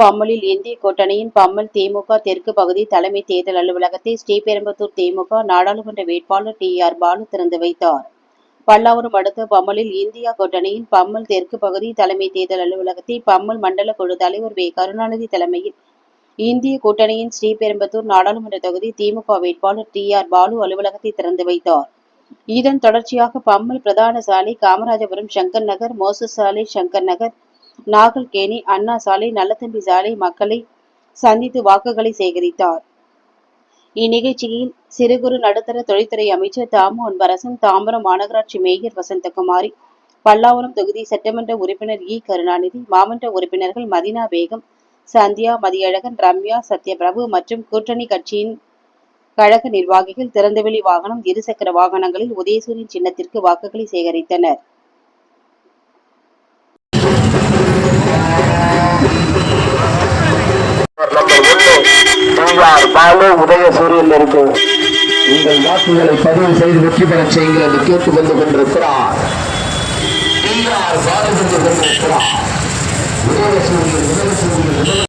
பம்மலில் இந்திய கூட்டணியின் பம்மல் திமுக தெற்கு பகுதி தலைமை தேர்தல் அலுவலகத்தை ஸ்ரீபெரும்புத்தூர் திமுக நாடாளுமன்ற வேட்பாளர் டி ஆர் பாலு திறந்து வைத்தார். பல்லாவரம் அடுத்த பம்மலில் இந்தியா கூட்டணியின் பம்மல் தெற்கு பகுதி தலைமை தேர்தல் அலுவலகத்தை பம்மல் மண்டல குழு தலைவர் வே. கருணாநிதி தலைமையில் இந்திய கூட்டணியின் ஸ்ரீபெரும்புத்தூர் நாடாளுமன்ற தொகுதி திமுக வேட்பாளர் டி ஆர் பாலு அலுவலகத்தை திறந்து வைத்தார். இதன் தொடர்ச்சியாக பம்மல் பிரதான சாலை காமராஜபுரம் சங்கர் நகர் மோசு சாலை சங்கர் நகர் நாகல்கேணி அண்ணா சாலை நல்லதம்பி சாலை மக்களை சந்தித்து வாக்குகளை சேகரித்தார். இந்நிகழ்ச்சியில் சிறு குறு நடுத்தர தொழில்துறை அமைச்சர் தாமு அன்பரசன் தாம்பரம் மாநகராட்சி மேயர் வசந்தகுமாரி பல்லாவரம் தொகுதி சட்டமன்ற உறுப்பினர் இ. கருணாநிதி மாமன்ற உறுப்பினர்கள் மதினா பேகம் சந்தியா மதியழகன் ரம்யா சத்யபிரபு மற்றும் கூட்டணி கட்சியின் கழக நிர்வாகிகள் திறந்தவெளி வாகனம் இருசக்கர வாகனங்களில் உதயசூரியன் சின்னத்திற்கு வாக்குகளை சேகரித்தனர். டிஆர் உதய சூரியன் இருக்கு உங்கள் வாக்குகளை பதிவு செய்து வெற்றி பெற செய்யுங்கள் என்று கேட்டுக் கொண்டு கொண்டிருக்கிறார் டிஆர் பாலு கொண்டிருக்கிறார் உதயசூரியன் உதயசூரியன் உதய- சூரியன்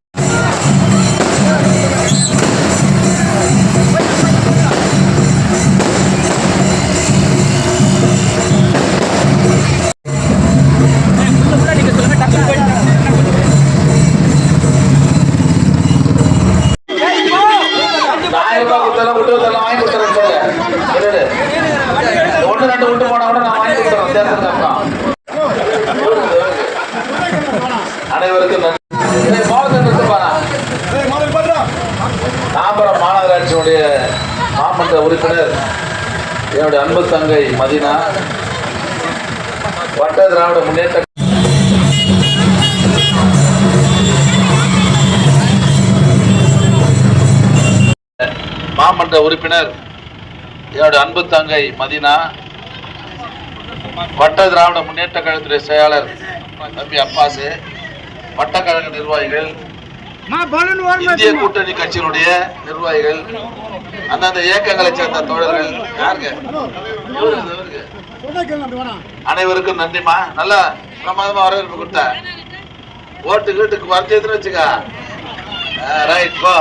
ரூபாய் கொடுத்தாலும் விட்டு கொடுத்தாலும் வாங்கி கொடுத்துறேன் சொல்லு. ஒன்று ரெண்டு விட்டு போனா கூட நான் வாங்கி கொடுத்துறேன். தேர்தலுக்கு அப்புறம் அனைவருக்கும் நன்றி. தாம்பரம் மாநகராட்சியினுடைய மாமன்ற உறுப்பினர் என்னுடைய அன்பு தங்கை மதினா. வட்ட திராவிட முன்னேற்ற மாமன்ற உறுப்பினர் என்னுடைய அன்பு தங்கை மதினா வட்ட திராவிட முன்னேற்ற கழகத்துடைய செயலாளர் தம்பி அப்பாசு வட்டக்கழக நிர்வாகிகள் இந்திய கூட்டணி கட்சியினுடைய நிர்வாகிகள் அந்தந்த இயக்கங்களை சேர்ந்த தோழர்கள் யாருங்க. அனைவருக்கும் நன்றிமா நல்லா பிரமாதமா வரவேற்பு கொடுத்த ஓட்டு வீட்டுக்கு வரைச்சதுன்னு வச்சுக்க. ரைட் போ.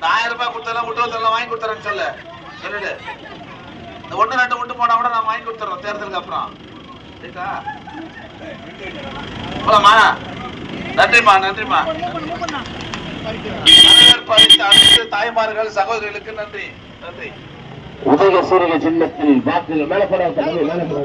ஆயிரம் ரூபாய் கொடுத்தாலும் விட்டு வாங்கி கொடுத்துறேன்னு சொல்லு. சொல்லிடு. இந்த ஒன்று ரெண்டு விட்டு போனா கூட நான் வாங்கி கொடுத்துறேன் தேர்தலுக்கு அப்புறம். சரிக்கா? போலாமா? நன்றிம்மா நன்றிம்மா. தாய்மார்கள் சகோதரிகளுக்கு நன்றி நன்றி. உதயசூரிய சின்னத்தில் வாக்குகள் மேலப்பட மேலப்பட